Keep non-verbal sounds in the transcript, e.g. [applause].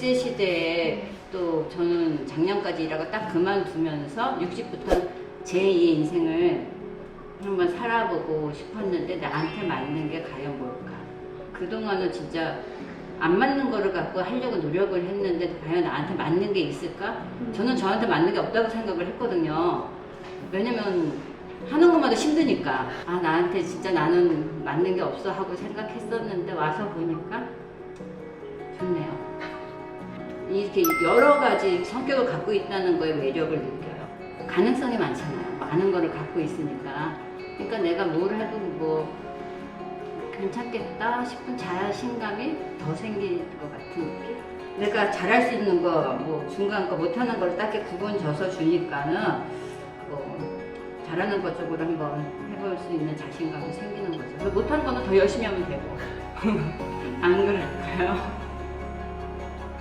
제 시대에 또 저는 작년까지 일하고 딱 그만두면서 60부터 제2의 인생을 한번 살아보고 싶었는데 나한테 맞는 게 과연 뭘까? 그동안은 진짜 안 맞는 거를 갖고 하려고 노력을 했는데 과연 나한테 맞는 게 있을까? 저는 저한테 맞는 게 없다고 생각을 했거든요. 왜냐면 하는 것마다 힘드니까 아 나한테 진짜 나는 맞는 게 없어 하고 생각했었는데 와서 보니까. 이렇게 여러 가지 성격을 갖고 있다는 거에 매력을 느껴요. 가능성이 많잖아요. 많은 거를 갖고 있으니까. 그러니까 내가 뭘 해도 뭐 괜찮겠다 싶은 자신감이 더 생길 것 같은 느낌? 내가 잘할 수 있는 거, 뭐 중간 거 못하는 걸 딱히 구분 져서 주니까는 뭐 잘하는 것 쪽으로 한번 해볼 수 있는 자신감이 생기는 거죠. 못하는 거는 더 열심히 하면 되고. [laughs] 안 그럴까요?